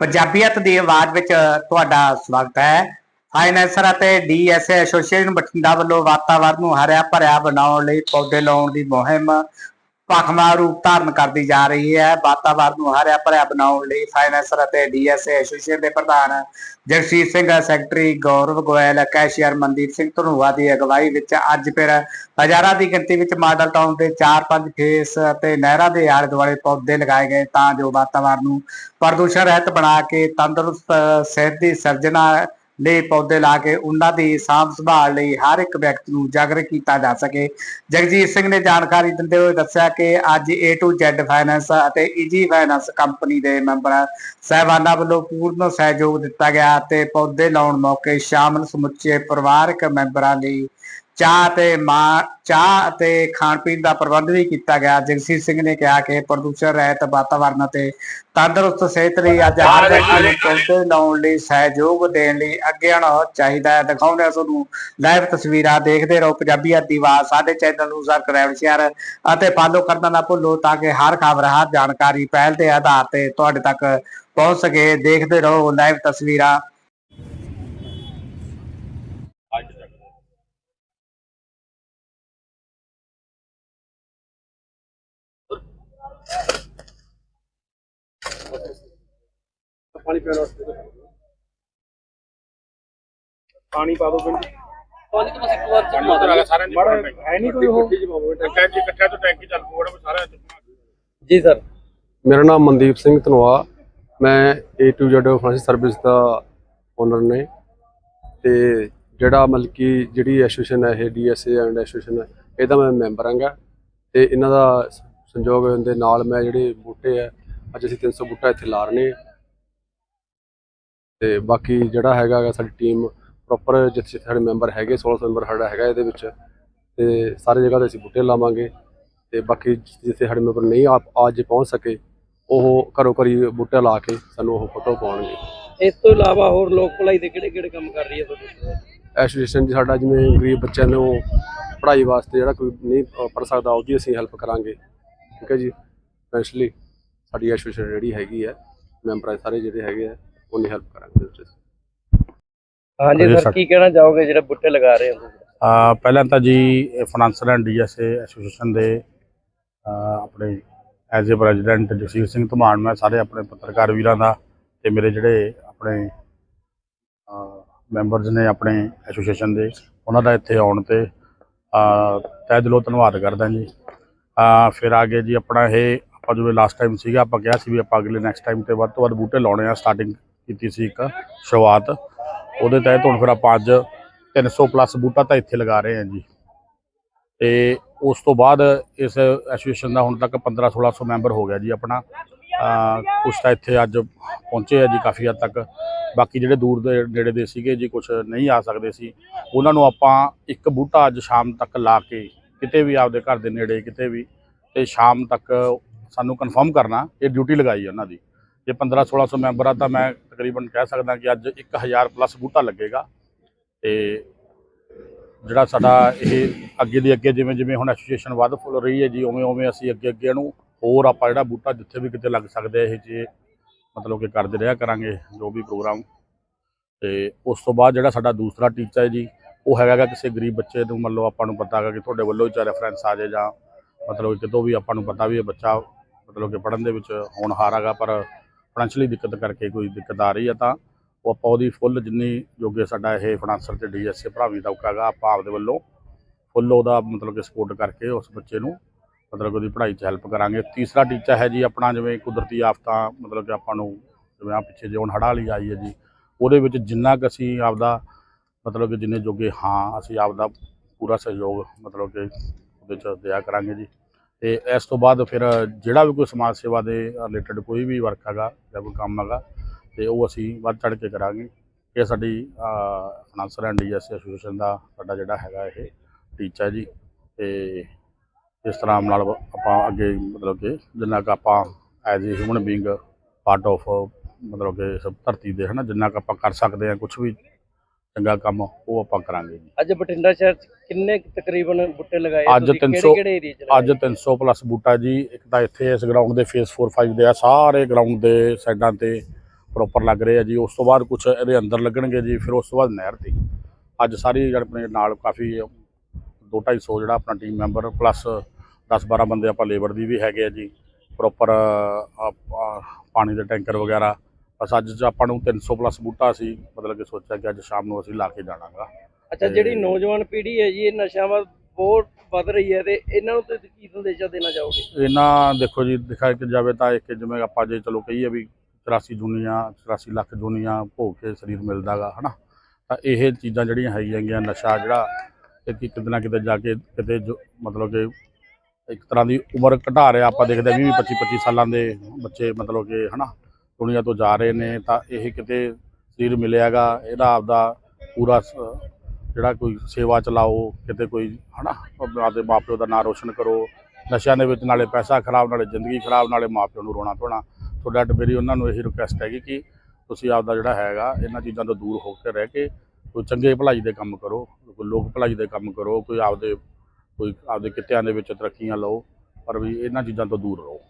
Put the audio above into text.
ਪੰਜਾਬੀਅਤ ਦੀ ਆਵਾਜ਼ ਵਿੱਚ ਤੁਹਾਡਾ ਸਵਾਗਤ ਹੈ। ਫਾਈਨੈਂਸਰ ਅਤੇ ਡੀਐਸਏ ਐਸੋਸੀਏਸ਼ਨ ਬਠਿੰਡਾ ਵੱਲੋਂ ਵਾਤਾਵਰਣ ਨੂੰ ਹਰਿਆ ਭਰਿਆ ਬਣਾਉਣ ਲਈ ਪੌਦੇ ਲਾਉਣ ਦੀ ਮੁਹਿੰਮ ਭਖਮਾ ਰੂਪ ਧਾਰਨ ਕਰਦੀ ਜਾ ਰਹੀ ਹੈ। ਵਾਤਾਵਰਣ ਨੂੰ ਹਰਿਆ ਭਰਿਆ ਬਣਾਉਣ ਲਈ ਫਾਈਨੈਂਸਰ ਅਤੇ ਡੀਐਸਏ ਐਸੋਸੀਏਸ਼ਨ ਦੇ ਪ੍ਰਧਾਨ ਜਗਸੀਰ ਸਿੰਘ ਸੈਕਟਰੀ ਗੌਰਵ ਗੋਇਲ ਕੈਸ਼ੀਅਰ ਮਨਦੀਪ ਸਿੰਘ ਧਨੂਆ ਦੀ ਅਗਵਾਈ ਵਿੱਚ ਅੱਜ ਫਿਰ ਹਜ਼ਾਰਾਂ ਦੀ ਗਿਣਤੀ ਵਿੱਚ ਮਾਡਲ ਟਾਊਨ ਦੇ 4-5 ਫੇਸ ਅਤੇ ਨਹਿਰਾਂ ਦੇ ਆਲੇ ਦੁਆਲੇ ਪੌਦੇ ਲਗਾਏ ਗਏ ਤਾਂ ਜੋ ਵਾਤਾਵਰਨ ਨੂੰ ਪ੍ਰਦੂਸ਼ਣ ਰਹਿਤ ਬਣਾ ਕੇ ਤੰਦਰੁਸਤ, ਸਿਹਤ ਦੀ ਸਿਰਜਣਾ ਲਈ ਪੌਦੇ ਲਾ ਕੇ ਉਹਨਾਂ ਦੀ ਸਾਂਭ ਸੰਭਾਲ ਲਈ ਹਰ ਇੱਕ ਵਿਅਕਤੀ ਨੂੰ ਜਾਗਰੂਕ ਕੀਤਾ ਜਾ ਸਕੇ। ਜਗਜੀਤ ਸਿੰਘ ਨੇ ਜਾਣਕਾਰੀ ਦਿੰਦੇ ਹੋਏ ਦੱਸਿਆ ਕਿ ਅੱਜ A to Z ਫਾਈਨੈਂਸ ਅਤੇ ਈਜੀ ਫਾਈਨੈਂਸ ਕੰਪਨੀ ਦੇ ਮੈਂਬਰਾਂ, ਸਹਿਬਾਨਾਂ ਵੱਲੋਂ ਪੂਰਨ ਸਹਿਯੋਗ ਦਿੱਤਾ ਗਿਆ ਤੇ ਪੌਦੇ ਲਾਉਣ ਮੌਕੇ ਸ਼ਾਮਲ ਸਮੁੱਚੇ ਪਰਿਵਾਰਕ ਮੈਂਬਰਾਂ ਲਈ ਚਾਹ ਤੇ ਮਾਂ ਚਾਹ ਅਤੇ ਖਾਣ ਪੀਣ ਦਾ ਪ੍ਰਬੰਧ ਵੀ ਕੀਤਾ ਗਿਆ। ਜਗਸੀਰ ਸਿੰਘ ਨੇ ਕਿਹਾ ਕਿ ਪ੍ਰਦੂਸ਼ਣ ਰਹਿਤ ਵਾਤਾਵਰਣ ਅਤੇ ਤੰਦਰੁਸਤ ਸਿਹਤ ਲਈ ਅੱਜ ਹਰ ਵਿਅਕਤੀ ਨੂੰ ਪੌਦੇ ਲਾਉਣ ਲਈ ਸਹਿਯੋਗ ਦੇਣ ਲਈ ਅੱਗੇ ਆਉਣਾ ਚਾਹੀਦਾ ਹੈ। ਦਿਖਾਉਂਦੇ ਹਾਂ ਤੁਹਾਨੂੰ ਲਾਈਵ ਤਸਵੀਰਾਂ। ਦੇਖਦੇ ਰਹੋ। ਪੰਜਾਬੀ ਆਦੀਵਾਸ ਸਾਡੇ ਚੈਨਲ ਨੂੰ ਸਬਸਕ੍ਰਾਈਬ ਸ਼ੇਅਰ ਅਤੇ ਫਾਲੋ ਕਰਨਾ ਨਾ ਭੁੱਲੋ ਤਾਂ ਕਿ ਹਰ ਖਬਰ ਹਰ ਜਾਣਕਾਰੀ ਪਹਿਲ ਦੇ ਆਧਾਰ ਤੇ ਤੁਹਾਡੇ ਤੱਕ ਪਹੁੰਚ ਸਕੇ। ਦੇਖਦੇ ਰਹੋ ਲਾਈਵ ਤਸਵੀਰਾਂ ਅੱਜ ਤੱਕ ਪਾਣੀ ਪੀਣ ਵਾਸਤੇ ਪਾਣੀ ਪਾ ਦੋ ਪਿੰਡ। ਪਾਣੀ ਤਾਂ ਬਸ ਇੱਕ ਵਾਰ ਚ ਪਾਣੀ। ਉਧਰ ਆ ਗਿਆ ਸਾਰਿਆਂ ਦੀ ਮਾੜਾ ਹੈ ਨਹੀਂ ਕੋਈ ਉਹ। ਟੈਂਕਾਂ ਚ ਇਕੱਠਿਆਂ ਤੋਂ ਟੈਂਕੀ ਚੱਲ ਪੂੜਾ ਸਾਰਿਆਂ ਜੀ ਸਰ ਮੇਰਾ ਨਾਮ ਮਨਦੀਪ ਸਿੰਘ ਧਨਵਾ ਮੈਂ A to Z finance service the owner ਨੇ। ਤੇ ਜਿਹੜਾ ਮਤਲਬ ਕਿ ਜਿਹੜੀ ਐਸੋਸੀਏਸ਼ਨ ਹੈ ਇਹ ਡੀਐਸਏ ਐਂਡ ਐਸੋਸੀਏਸ਼ਨ ਹੈ ਇਹਦਾ ਮੈਂ ਮੈਂਬਰ ਹਾਂਗਾ। ਤੇ ਇਹਨਾਂ ਦਾ ਸੰਯੋਗ ਦੇ ਨਾਲ ਮੈਂ ਜਿਹੜੇ ਬੂਟੇ ਆ ਅੱਜ ਅਸੀਂ 300 ਬੂਟਾ ਇੱਥੇ ਲਾ ਰਹੇ ਨੇ। ਤੇ ਬਾਕੀ ਜਿਹੜਾ ਹੈਗਾ ਸਾਡੀ ਟੀਮ ਪ੍ਰੋਪਰ ਜਿੱਥੇ ਸਾਡੇ ਮੈਂਬਰ ਹੈਗੇ 16 ਮੈਂਬਰ ਸਾਡਾ ਹੈਗਾ ਇਹਦੇ ਵਿੱਚ। ਤੇ ਸਾਰੇ ਜਗ੍ਹਾ ਤੇ ਅਸੀਂ ਬੂਟੇ ਲਾਵਾਂਗੇ। ਤੇ ਬਾਕੀ ਜਿੱਥੇ ਸਾਡੇ ਮੈਂਬਰ ਨਹੀਂ ਆ ਅੱਜ ਪਹੁੰਚ ਸਕੇ ਉਹ ਘਰੋਂ ਘਰੀ ਬੂਟਾ ਲਾ ਕੇ ਸਾਨੂੰ ਉਹ ਫੋਟੋ ਪਾਉਣਗੇ। ਇਸ ਤੋਂ ਇਲਾਵਾ ਹੋਰ ਲੋਕ ਭਲਾਈ ਦੇ ਕਿਹੜੇ ਕਿਹੜੇ ਕੰਮ ਕਰ ਰਹੀ ਹੈ ਤੁਹਾਡੀ ਐਸੋਸੀਏਸ਼ਨ ਜੀ ਸਾਡਾ ਜਿਵੇਂ ਗਰੀਬ ਬੱਚਿਆਂ ਨੂੰ ਪੜ੍ਹਾਈ ਵਾਸਤੇ ਜਿਹੜਾ ਕੋਈ ਨਹੀਂ ਪੜ੍ਹ ਸਕਦਾ ਉਹਦੀ ਅਸੀਂ ਹੈਲਪ ਕਰਾਂਗੇ। ਠੀਕ ਹੈ ਜੀ ਫਾਈਨੈਂਸ਼ਲੀ ਸਾਡੀ ਐਸੋਸੀਏਸ਼ਨ ਜਿਹੜੀ ਹੈਗੀ ਹੈ ਮੈਂਬਰ ਸਾਰੇ ਜਿਹੜੇ ਹੈਗੇ ਆ ਉਹਨੀ ਹੈਲਪ ਕਰਾਂਗੇ। ਹਾਂਜੀ ਸਰ। ਕੀ ਕਹਿਣਾ ਚਾਹੋਗੇ ਜਿਹੜੇ ਬੁੱਟੇ ਲਗਾ ਰਹੇ ਹੋ? ਅਹ ਪਹਿਲਾਂ ਤਾਂ ਜੀ ਫਾਈਨਾਂਸਰ ਐਂਡ ਡੀਐਸਏ ਐਸੋਸੀਏਸ਼ਨ ਦੇ ਆਪਣੇ as a president Jagsir Singh Dhaman ਮੈਂ ਸਾਰੇ ਆਪਣੇ ਪੱਤਰਕਾਰ ਵੀਰਾਂ ਦਾ ਤੇ ਮੇਰੇ ਜਿਹੜੇ ਆਪਣੇ ਮੈਂਬਰਸ ਨੇ ਆਪਣੇ ਐਸੋਸੀਏਸ਼ਨ ਦੇ ਉਹਨਾਂ ਦਾ ਇੱਥੇ ਆਉਣ ਤੇ ਤਹਿ ਦਿਲੋਂ ਧੰਨਵਾਦ ਕਰਦਾ ਜੀ ਫਿਰ ਆਗੇ ਜੀ ਆਪਣਾ ਇਹ ਆਪਾਂ ਜਿਵੇਂ ਲਾਸਟ ਟਾਈਮ ਸੀਗਾ, ਆਪਾਂ ਕਿਹਾ ਸੀ ਵੀ ਆਪਾਂ ਅਗਲੇ ਨੈਕਸਟ ਟਾਈਮ ਤੇ ਵੱਧ ਤੋਂ ਵੱਧ ਬੂਟੇ ਲਾਉਣੇ ਆ ਸਟਾਰਟਿੰਗ ਕੀਤੀ ਸੀ ਇੱਕ ਸ਼ੁਰੂਆਤ। ਉਹਦੇ ਤਹਿਤ ਹੁਣ ਫਿਰ ਆਪਾਂ ਅੱਜ 300 ਪਲੱਸ ਬੂਟਾ ਤਾਂ ਇੱਥੇ ਲਗਾ ਰਹੇ ਹਾਂ ਜੀ। ਤੇ ਉਸ ਤੋਂ ਬਾਅਦ ਇਸ ਐਸੋਸੀਏਸ਼ਨ ਦਾ ਹੁਣ ਤੱਕ 15 1600 ਮੈਂਬਰ ਹੋ ਗਿਆ ਜੀ ਆਪਣਾ। ਅਹ ਕੁਛ ਤਾਂ ਇੱਥੇ ਅੱਜ ਪਹੁੰਚੇ ਆ ਜੀ ਕਾਫੀ ਹੱਦ ਤੱਕ। ਬਾਕੀ ਜਿਹੜੇ ਦੂਰ ਦੇ ਨੇੜੇ ਦੇ ਸੀਗੇ ਜੀ ਕੁਝ ਨਹੀਂ ਆ ਸਕਦੇ ਸੀ। ਉਹਨਾਂ ਨੂੰ ਆਪਾਂ ਇੱਕ ਬੂਟਾ ਅੱਜ ਸ਼ਾਮ ਤੱਕ ਲਾ ਕੇ ਕਿਤੇ ਵੀ ਆਪਦੇ ਘਰ ਦੇ ਨੇੜੇ ਕਿਤੇ ਵੀ, ਤੇ ਸ਼ਾਮ ਤੱਕ ਸਾਨੂੰ ਕਨਫਰਮ ਕਰਨਾ, ਇਹ ਡਿਊਟੀ ਲਗਾਈ ਹੈ ਉਹਨਾਂ ਦੀ। ਜੇ 15 1600 ਮੈਂਬਰ ਆ ਤਾਂ ਮੈਂ ਤਕਰੀਬਨ ਕਹਿ ਸਕਦਾ ਕਿ ਅੱਜ 1000 ਪਲੱਸ ਬੂਟਾ ਲੱਗੇਗਾ। ਤੇ ਜਿਹੜਾ ਸਾਡਾ ਇਹ ਅੱਗੇ ਦੀ ਅੱਗੇ ਜਿਵੇਂ ਜਿਵੇਂ ਹੁਣ ਐਸੋਸੀਏਸ਼ਨ ਵੱਧ ਫੁੱਲ ਰਹੀ ਹੈ ਜੀ, ਉਵੇਂ ਉਵੇਂ ਅਸੀਂ ਅੱਗੇ ਅੱਗੇ ਨੂੰ ਹੋਰ ਆਪਾਂ ਜਿਹੜਾ ਬੂਟਾ ਜਿੱਥੇ ਵੀ ਕਿਤੇ ਲੱਗ ਸਕਦੇ ਇਹ ਜੇ ਮਤਲਬ ਕਿ ਕਰਦੇ ਰਿਹਾ ਕਰਾਂਗੇ ਜੋ ਵੀ ਪ੍ਰੋਗਰਾਮ ਤੇ ਉਸ ਤੋਂ ਬਾਅਦ ਜਿਹੜਾ ਸਾਡਾ ਦੂਸਰਾ ਟੀਚਾ ਹੈ ਜੀ, ਉਹ ਹੈਗਾ ਕਿਸੇ ਗਰੀਬ ਬੱਚੇ ਨੂੰ ਮੰਨ ਲਓ ਆਪਾਂ ਨੂੰ ਪਤਾ ਹੈਗਾ ਕਿ ਤੁਹਾਡੇ ਵੱਲੋਂ ਹੀ ਰੈਫਰੈਂਸ ਆ ਜਾਏ ਜਾਂ ਮਤਲਬ ਕਿਤੋਂ ਵੀ ਆਪਾਂ ਨੂੰ ਪਤਾ ਵੀ ਇਹ ਬੱਚਾ ਮਤਲਬ ਕਿ ਪੜ੍ਹਨ ਦੇ ਵਿੱਚ ਹੋਣਹਾਰ ਹੈਗਾ, ਪਰ ਫਾਈਨੈਂਸ਼ਲੀ ਦਿੱਕਤ ਕਰਕੇ ਕੋਈ ਦਿੱਕਤ ਆ ਰਹੀ ਹੈ ਤਾਂ ਉਹ ਆਪਾਂ ਉਹਦੀ ਫੁੱਲ ਜਿੰਨੀ ਜੋਗੇ ਸਾਡਾ ਇਹ ਫਾਈਨਾਂਸਰ ਤੇ ਡੀਐਸਏ ਭਰਾਵੀ ਦਾ ਹੈਗਾ, ਆਪਾਂ ਆਪਦੇ ਵੱਲੋਂ ਫੁੱਲ ਉਹਦਾ ਮਤਲਬ ਕਿ ਸਪੋਰਟ ਕਰਕੇ ਉਸ ਬੱਚੇ ਨੂੰ ਮਤਲਬ ਕਿ ਉਹਦੀ ਪੜ੍ਹਾਈ 'ਚ ਹੈਲਪ ਕਰਾਂਗੇ। ਤੀਸਰਾ ਟੀਚਾ ਹੈ ਜੀ ਆਪਣਾ, ਜਿਵੇਂ ਕੁਦਰਤੀ ਆਫਤਾਂ, ਮਤਲਬ ਕਿ ਆਪਾਂ ਨੂੰ ਜਿਵੇਂ ਆ ਪਿੱਛੇ ਜਿਉਂ ਹੜ੍ਹਾਂ ਲਈ ਆਈ ਹੈ ਜੀ, ਉਹਦੇ ਵਿੱਚ ਜਿੰਨਾ ਕੁ ਅਸੀਂ ਆਪਦਾ ਮਤਲਬ ਕਿ ਜਿੰਨੇ ਜੋਗੇ ਹਾਂ, ਅਸੀਂ ਆਪਦਾ ਪੂਰਾ ਸਹਿਯੋਗ ਮਤਲਬ ਕਿ ਉਹਦੇ 'ਚ ਦਿਆ ਕਰਾਂਗੇ ਜੀ। ਤੇ ਇਸ ਤੋਂ ਬਾਅਦ ਫਿਰ ਜਿਹੜਾ ਵੀ ਕੋਈ ਸਮਾਜ ਸੇਵਾ ਦੇ ਰਿਲੇਟਡ ਕੋਈ ਵੀ ਵਰਕ ਹੈਗਾ ਜਾਂ ਕੋਈ ਕੰਮ ਹੈਗਾ, ਤੇ ਉਹ ਅਸੀਂ ਵੱਧ ਚੜ੍ਹ ਕੇ ਕਰਾਂਗੇ। ਇਹ ਸਾਡੀ ਫਾਈਨਾਂਸਰ ਐਂਡ ਡੀਐਸ ਐਸੋਸੀਏਸ਼ਨ ਦਾ ਸਾਡਾ ਜਿਹੜਾ ਹੈਗਾ ਇਹ ਟੀਚਾ ਜੀ। ਤੇ ਇਸ ਤਰ੍ਹਾਂ ਨਾਲ ਆਪਾਂ ਅੱਗੇ ਮਤਲਬ ਕਿ ਜਿੰਨਾ ਕੁ ਆਪਾਂ as a human being part of ਮਤਲਬ ਕਿ ਇਸ ਧਰਤੀ ਦੇ ਹਨਾ, ਜਿੰਨਾ ਕੁ ਆਪਾਂ ਕਰ ਸਕਦੇ ਹਾਂ ਕੁਝ ਵੀ ਚੰਗਾ ਕੰਮ ਉਹ ਆਪਾਂ ਕਰਾਂਗੇ ਜੀ ਅੱਜ ਬਠਿੰਡਾ ਸ਼ਹਿਰ ਚ ਕਿੰਨੇ ਕੁ ਤਕਰੀਬਨ ਬੁੱਟੇ ਲਗਾਏ ਅੱਜ ਤੁਸੀਂ? 300 ਕਿਹੜੇ ਕਿਹੜੇ ਏਰੀਆ ਚ ਲਗਾਏ? ਅੱਜ 300 ਪਲੱਸ ਬੂਟਾ ਜੀ ਇੱਕ ਤਾਂ ਇੱਥੇ ਇਸ ਗਰਾਊਂਡ ਦੇ ਫੇਸ 4 5 ਦੇ ਆ ਸਾਰੇ ਗਰਾਊਂਡ ਦੇ ਸਾਈਡਾਂ ਤੇ ਪ੍ਰੋਪਰ ਲੱਗ ਰਹੇ ਆ ਜੀ ਉਸ ਤੋਂ ਬਾਅਦ ਕੁਝ ਇਹਦੇ ਅੰਦਰ ਲੱਗਣਗੇ ਜੀ ਫਿਰ ਉਸ ਤੋਂ ਬਾਅਦ ਨਹਿਰ ਤੇ ਅੱਜ ਸਾਰੀ ਜਿਹੜੇ ਆਪਣੇ ਨਾਲ ਕਾਫੀ 2-250 ਜਿਹੜਾ ਆਪਣਾ ਟੀਮ ਮੈਂਬਰ ਪਲੱਸ 10-12 ਬੰਦੇ ਆਪਾਂ ਲੇਬਰ ਦੀ ਵੀ ਹੈਗੇ ਆ ਜੀ ਪ੍ਰੋਪਰ ਪਾਣੀ ਦੇ ਟੈਂਕਰ ਵਗੈਰਾ ਬਸ ਅੱਜ ਆਪਾਂ ਨੂੰ 300 ਪਲੱਸ ਬੂਟਾ ਸੀ ਮਤਲਬ ਕਿ ਸੋਚਿਆ ਕਿ ਅੱਜ ਸ਼ਾਮ ਨੂੰ ਅਸੀਂ ਲਾ ਕੇ ਜਾਣਾਗਾ। ਅੱਛਾ ਜਿਹੜੀ ਨੌਜਵਾਨ ਪੀੜ੍ਹੀ ਹੈ ਜੀ ਇਹ ਨਸ਼ਿਆਂ ਵੱਲ ਬਹੁਤ ਵੱਧ ਰਹੀ ਹੈ ਤੇ ਇਹਨਾਂ ਨੂੰ ਤੁਸੀਂ ਕੀ ਸੰਦੇਸ਼ਾ ਦੇਣਾ ਚਾਹੋਗੇ? ਇਹਨਾਂ ਦੇਖੋ ਜੀ ਦਿਖਾਇਆ ਕਿ ਜਾਵੇ ਤਾਂ ਇੱਕ ਜਿਵੇਂ ਆਪਾਂ ਜੇ ਚਲੋ ਕਹੀਏ ਵੀ 84 ਦੁਨੀਆ 84 ਲੱਖ ਦੁਨੀਆ ਭੋਗ ਕੇ ਸਰੀਰ ਮਿਲਦਾਗਾ ਹਨਾ? ਤਾਂ ਇਹ ਚੀਜ਼ਾਂ ਜਿਹੜੀਆਂ ਹੈਗੀਆਂ ਗੀਆਂ ਨਸ਼ਾ ਜਿਹੜਾ ਕਿ ਕਿਤੇ ਨਾ ਕਿਤੇ ਜਾ ਕੇ ਕਿਤੇ ਜੋ ਮਤਲਬ ਕਿ ਇੱਕ ਤਰ੍ਹਾਂ ਦੀ ਉਮਰ ਘਟਾ ਰਿਹਾ ਆਪਾਂ ਦੇਖਦੇ 20 25 25 ਸਾਲਾਂ ਦੇ ਬੱਚੇ ਮਤਲਬ ਕਿ ਹਨਾ? ਦੁਨੀਆ ਤੋਂ ਜਾ ਰਹੇ ਨੇ, ਤਾਂ ਇਹ ਕਿਤੇ ਸਰੀਰ ਮਿਲਿਆਗਾ, ਇਹਦਾ ਆਪਦਾ ਪੂਰਾ ਸ- ਜਿਹੜਾ ਕੋਈ ਸੇਵਾ ਚਲਾਓ, ਕਿਤੇ ਕੋਈ, ਹਨਾ, ਆਪਦੇ ਮਾਪਿਓ ਦਾ ਨਾਂ ਰੋਸ਼ਨ ਕਰੋ, ਨਸ਼ਿਆਂ ਦੇ ਵਿੱਚ ਨਾਲੇ ਪੈਸਾ ਖਰਾਬ, ਨਾਲੇ ਜ਼ਿੰਦਗੀ ਖਰਾਬ, ਨਾਲੇ ਮਾਪਿਓ ਨੂੰ ਰੋਣਾ ਧੋਣਾ। ਤੁਹਾਡਾ ਤੇ ਮੇਰੀ ਉਹਨਾਂ ਨੂੰ ਇਹੀ ਰਿਕੁਐਸਟ ਹੈਗੀ ਕਿ ਤੁਸੀਂ ਆਪਦਾ ਜਿਹੜਾ ਹੈਗਾ, ਇਹਨਾਂ ਚੀਜ਼ਾਂ ਤੋਂ ਦੂਰ ਹੋ ਕੇ ਰਹਿ ਕੇ ਕੋਈ ਚੰਗੇ ਭਲਾਈ ਦੇ ਕੰਮ ਕਰੋ, ਕੋਈ ਲੋਕ ਭਲਾਈ ਦੇ ਕੰਮ ਕਰੋ, ਕੋਈ ਆਪਦੇ ਕੋਈ ਆਪਦੇ ਕਿੱਤਿਆਂ ਦੇ ਵਿੱਚ ਤਰੱਕੀਆਂ ਲਓ, ਪਰ ਵੀ ਇਹਨਾਂ ਚੀਜ਼ਾਂ ਤੋਂ ਦੂਰ ਰਹੋ।